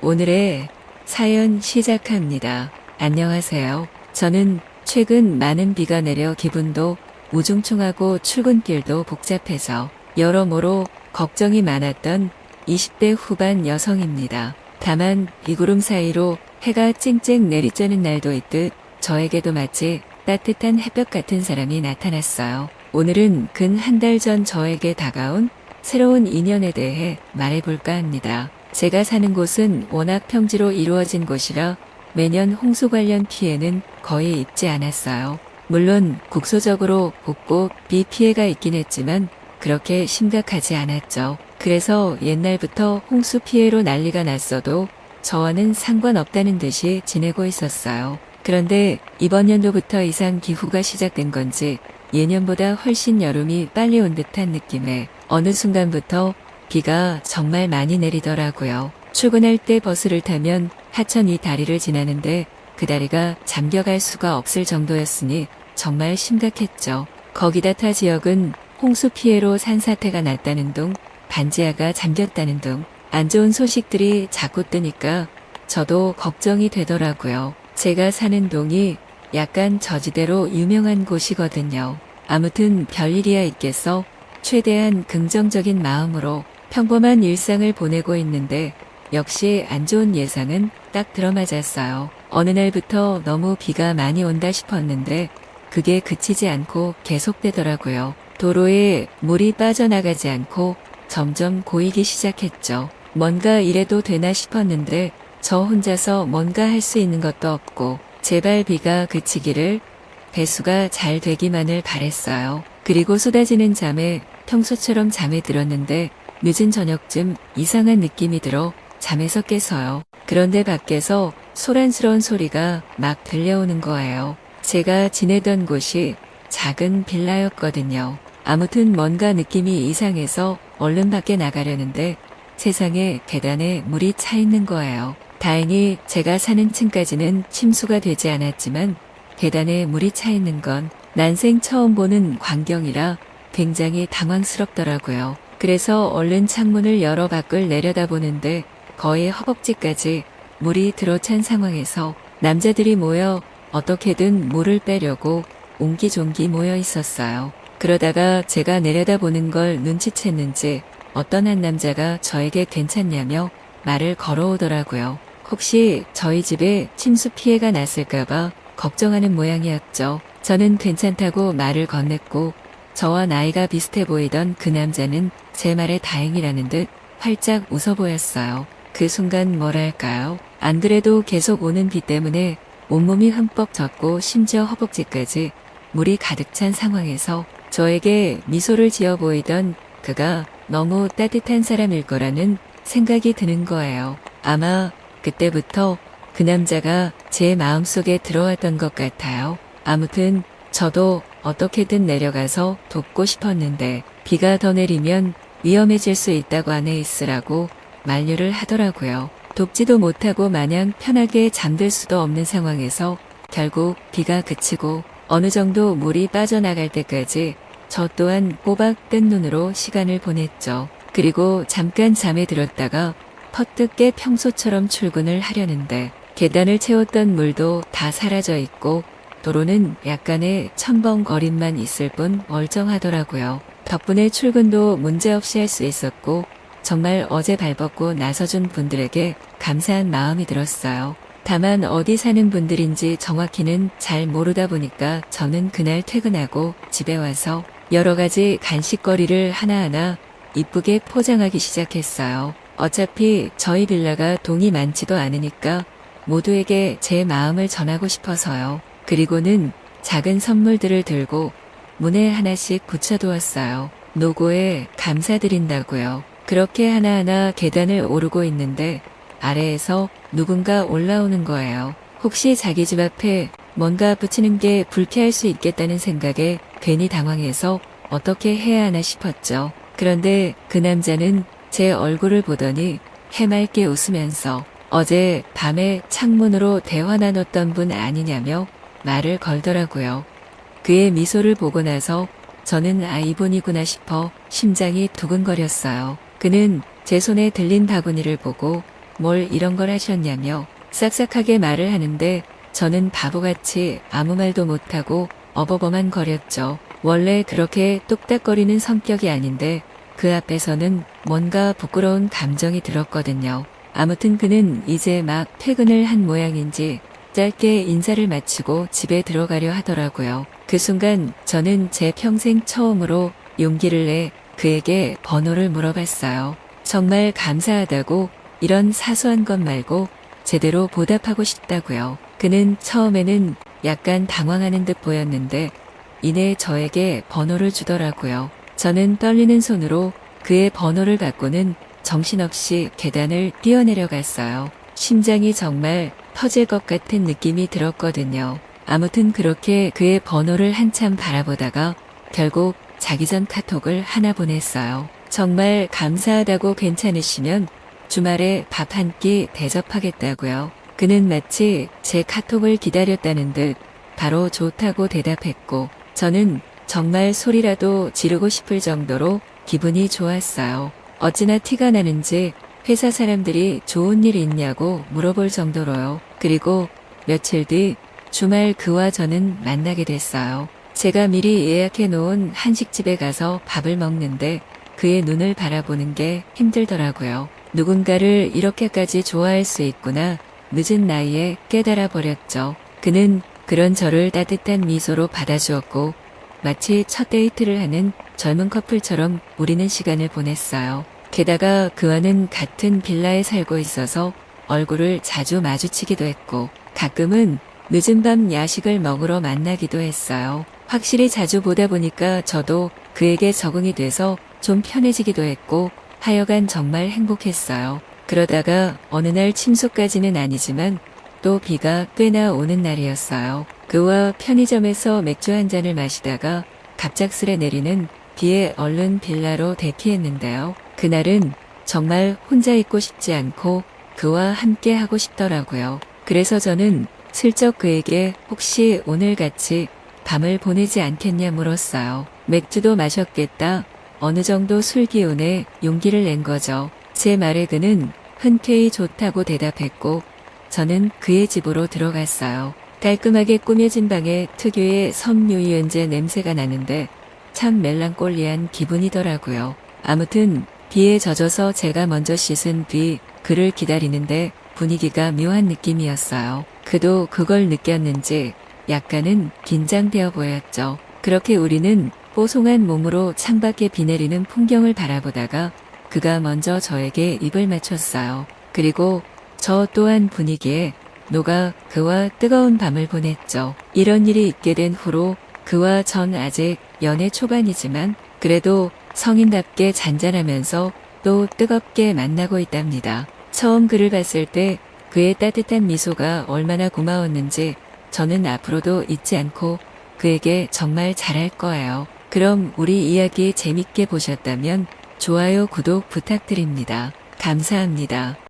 오늘의 사연 시작합니다. 안녕하세요. 저는 최근 많은 비가 내려 기분도 우중충하고 출근길도 복잡해서 여러모로 걱정이 많았던 20대 후반 여성입니다. 다만 이 구름 사이로 해가 쨍쨍 내리쬐는 날도 있듯 저에게도 마치 따뜻한 햇볕 같은 사람이 나타났어요. 오늘은 근 한 달 전 저에게 다가온 새로운 인연에 대해 말해볼까 합니다. 제가 사는 곳은 워낙 평지로 이루어진 곳이라 매년 홍수 관련 피해는 거의 입지 않았어요. 물론 국소적으로 곳곳 비 피해가 있긴 했지만 그렇게 심각하지 않았죠. 그래서 옛날부터 홍수 피해로 난리가 났어도 저와는 상관없다는 듯이 지내고 있었어요. 그런데 이번 연도부터 이상 기후가 시작된 건지 예년보다 훨씬 여름이 빨리 온 듯한 느낌에 어느 순간부터 비가 정말 많이 내리더라고요. 출근할 때 버스를 타면 하천 이 다리를 지나는데 그 다리가 잠겨갈 수가 없을 정도였으니 정말 심각했죠. 거기다 타 지역은 홍수 피해로 산사태가 났다는 둥, 반지하가 잠겼다는 둥, 안 좋은 소식들이 자꾸 뜨니까 저도 걱정이 되더라고요. 제가 사는 동이 약간 저지대로 유명한 곳이거든요. 아무튼 별일이야 있겠어 최대한 긍정적인 마음으로 평범한 일상을 보내고 있는데 역시 안 좋은 예상은 딱 들어맞았어요. 어느 날부터 너무 비가 많이 온다 싶었는데 그게 그치지 않고 계속되더라고요. 도로에 물이 빠져나가지 않고 점점 고이기 시작했죠. 뭔가 이래도 되나 싶었는데 저 혼자서 뭔가 할 수 있는 것도 없고 제발 비가 그치기를 배수가 잘 되기만을 바랬어요. 그리고 쏟아지는 잠에 평소처럼 잠에 들었는데 늦은 저녁쯤 이상한 느낌이 들어 잠에서 깨서요. 그런데 밖에서 소란스러운 소리가 막 들려오는 거예요. 제가 지내던 곳이 작은 빌라였거든요. 아무튼 뭔가 느낌이 이상해서 얼른 밖에 나가려는데 세상에 계단에 물이 차 있는 거예요. 다행히 제가 사는 층까지는 침수가 되지 않았지만 계단에 물이 차 있는 건 난생 처음 보는 광경이라 굉장히 당황스럽더라고요. 그래서 얼른 창문을 열어 밖을 내려다보는데 거의 허벅지까지 물이 들어찬 상황에서 남자들이 모여 어떻게든 물을 빼려고 옹기종기 모여 있었어요. 그러다가 제가 내려다보는 걸 눈치챘는지 어떤 한 남자가 저에게 괜찮냐며 말을 걸어오더라고요. 혹시 저희 집에 침수 피해가 났을까봐 걱정하는 모양이었죠. 저는 괜찮다고 말을 건넸고 저와 나이가 비슷해 보이던 그 남자는 제 말에 다행이라는 듯 활짝 웃어 보였어요. 그 순간 뭐랄까요. 안 그래도 계속 오는 비 때문에 온몸이 흠뻑 젖고 심지어 허벅지까지 물이 가득 찬 상황에서 저에게 미소를 지어 보이던 그가 너무 따뜻한 사람일 거라는 생각이 드는 거예요. 아마 그때부터 그 남자가 제 마음속에 들어왔던 것 같아요. 아무튼 저도 어떻게든 내려가서 돕고 싶었는데 비가 더 내리면 위험해질 수 있다고 안에 있으라고 만류를 하더라고요. 돕지도 못하고 마냥 편하게 잠들 수도 없는 상황에서 결국 비가 그치고 어느 정도 물이 빠져나갈 때까지 저 또한 꼬박 뜬 눈으로 시간을 보냈죠. 그리고 잠깐 잠에 들었다가 퍼뜩 깨 평소처럼 출근을 하려는데 계단을 채웠던 물도 다 사라져 있고 도로는 약간의 첨벙거림만 있을 뿐 멀쩡하더라고요. 덕분에 출근도 문제없이 할 수 있었고 정말 어제 발벗고 나서준 분들에게 감사한 마음이 들었어요. 다만 어디 사는 분들인지 정확히는 잘 모르다 보니까 저는 그날 퇴근하고 집에 와서 여러 가지 간식거리를 하나하나 이쁘게 포장하기 시작했어요. 어차피 저희 빌라가 돈이 많지도 않으니까 모두에게 제 마음을 전하고 싶어서요. 그리고는 작은 선물들을 들고 문에 하나씩 붙여두었어요. 노고에 감사드린다고요. 그렇게 하나하나 계단을 오르고 있는데 아래에서 누군가 올라오는 거예요. 혹시 자기 집 앞에 뭔가 붙이는 게 불쾌할 수 있겠다는 생각에 괜히 당황해서 어떻게 해야 하나 싶었죠. 그런데 그 남자는 제 얼굴을 보더니 해맑게 웃으면서 어제 밤에 창문으로 대화 나눴던 분 아니냐며 말을 걸더라고요. 그의 미소를 보고 나서 저는 아 이분이구나 싶어 심장이 두근거렸어요. 그는 제 손에 들린 바구니를 보고 뭘 이런 걸 하셨냐며 싹싹하게 말을 하는데 저는 바보같이 아무 말도 못하고 어버버만 거렸죠. 원래 그렇게 똑딱거리는 성격이 아닌데 그 앞에서는 뭔가 부끄러운 감정이 들었거든요. 아무튼 그는 이제 막 퇴근을 한 모양인지 짧게 인사를 마치고 집에 들어가려 하더라고요. 그 순간 저는 제 평생 처음으로 용기를 내 그에게 번호를 물어봤어요. 정말 감사하다고 이런 사소한 것 말고 제대로 보답하고 싶다고요. 그는 처음에는 약간 당황하는 듯 보였는데 이내 저에게 번호를 주더라고요. 저는 떨리는 손으로 그의 번호를 갖고는 정신없이 계단을 뛰어내려갔어요. 심장이 정말 터질 것 같은 느낌이 들었거든요. 아무튼 그렇게 그의 번호를 한참 바라보다가 결국 자기 전 카톡을 하나 보냈어요. 정말 감사하다고 괜찮으시면 주말에 밥 한 끼 대접하겠다고요. 그는 마치 제 카톡을 기다렸다는 듯 바로 좋다고 대답했고 저는 정말 소리라도 지르고 싶을 정도로 기분이 좋았어요. 어찌나 티가 나는지 회사 사람들이 좋은 일 있냐고 물어볼 정도로요. 그리고 며칠 뒤 주말 그와 저는 만나게 됐어요. 제가 미리 예약해 놓은 한식집에 가서 밥을 먹는데 그의 눈을 바라보는 게 힘들더라고요. 누군가를 이렇게까지 좋아할 수 있구나 늦은 나이에 깨달아 버렸죠. 그는 그런 저를 따뜻한 미소로 받아주었고 마치 첫 데이트를 하는 젊은 커플처럼 우리는 시간을 보냈어요. 게다가 그와는 같은 빌라에 살고 있어서 얼굴을 자주 마주치기도 했고 가끔은 늦은 밤 야식을 먹으러 만나기도 했어요. 확실히 자주 보다 보니까 저도 그에게 적응이 돼서 좀 편해지기도 했고 하여간 정말 행복했어요. 그러다가 어느 날 침소까지는 아니지만 또 비가 꽤나 오는 날이었어요. 그와 편의점에서 맥주 한 잔을 마시다가 갑작스레 내리는 비에 얼른 빌라로 대피했는데요. 그날은 정말 혼자 있고 싶지 않고 그와 함께 하고 싶더라고요. 그래서 저는 슬쩍 그에게 혹시 오늘 같이 밤을 보내지 않겠냐 물었어요. 맥주도 마셨겠다. 어느 정도 술 기운에 용기를 낸 거죠. 제 말에 그는 흔쾌히 좋다고 대답했고 저는 그의 집으로 들어갔어요. 깔끔하게 꾸며진 방에 특유의 섬유유연제 냄새가 나는데 참 멜랑꼴리한 기분이더라고요. 아무튼 비에 젖어서 제가 먼저 씻은 뒤 그를 기다리는데 분위기가 묘한 느낌이었어요. 그도 그걸 느꼈는지 약간은 긴장되어 보였죠. 그렇게 우리는 뽀송한 몸으로 창밖에 비 내리는 풍경을 바라보다가 그가 먼저 저에게 입을 맞췄어요. 그리고 저 또한 분위기에 녹아 그와 뜨거운 밤을 보냈죠. 이런 일이 있게 된 후로 그와 전 아직 연애 초반이지만 그래도 성인답게 잔잔하면서 또 뜨겁게 만나고 있답니다. 처음 그를 봤을 때 그의 따뜻한 미소가 얼마나 고마웠는지 저는 앞으로도 잊지 않고 그에게 정말 잘할 거예요. 그럼 우리 이야기 재밌게 보셨다면 좋아요, 구독 부탁드립니다. 감사합니다.